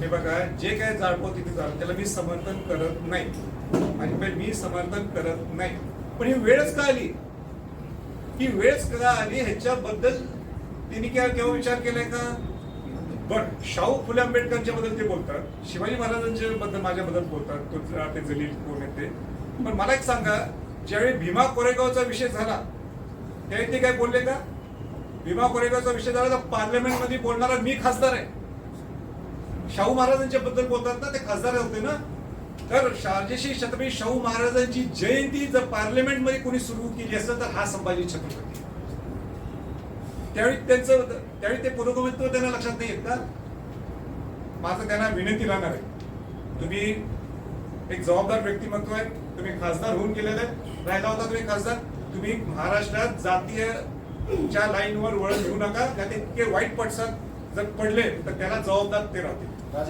हे बघा जे काय जाळपो तिथे जाळ त्याला मी समर्थन करत नाही. आणि पण मी समर्थन करत नाही. पण ही वेळच का आली? ही वेळच का आली? ह्याच्याबद्दल तिने काय केव्हा विचार केलाय का? पण शाहू फुले आंबेडकरांच्या बद्दल ते बोलतात. शिवाजी महाराजांच्या बद्दल माझ्याबद्दल बोलतात. तो ते जलील कोण येते पण मला एक सांगा ज्यावेळी भीमा कोरेगावचा विषय झाला त्यावेळी ते काय बोलले का? भीमा कोरेगावचा विषय झाला तर पार्लमेंटमध्ये बोलणारा मी खासदार आहे. शाहू महाराजांच्या बद्दल बोलतात ना ते खासदार होते ना. तर शारजेशी छत्रपती शाहू महाराजांची जयंती जर पार्लमेंटमध्ये कोणी सुरू केली असेल तर हा संभाजी छत्रपती. त्यावेळी त्यांचं त्यावेळी ते पुरोगमित्व त्यांना लक्षात नाही येत ना माझं त्यांना विनंती राहणार आहे. तुम्ही एक जबाबदार व्यक्तिमत्व आहे तुम्ही खासदार होऊन गेलेले राहिला होता तुम्ही खासदार. तुम्ही महाराष्ट्रात जातीय च्या लाईनवर वळण घेऊ नका त्यात इतके वाईट पडसाद. जर पडले तर त्याला जबाबदार ते राहतील.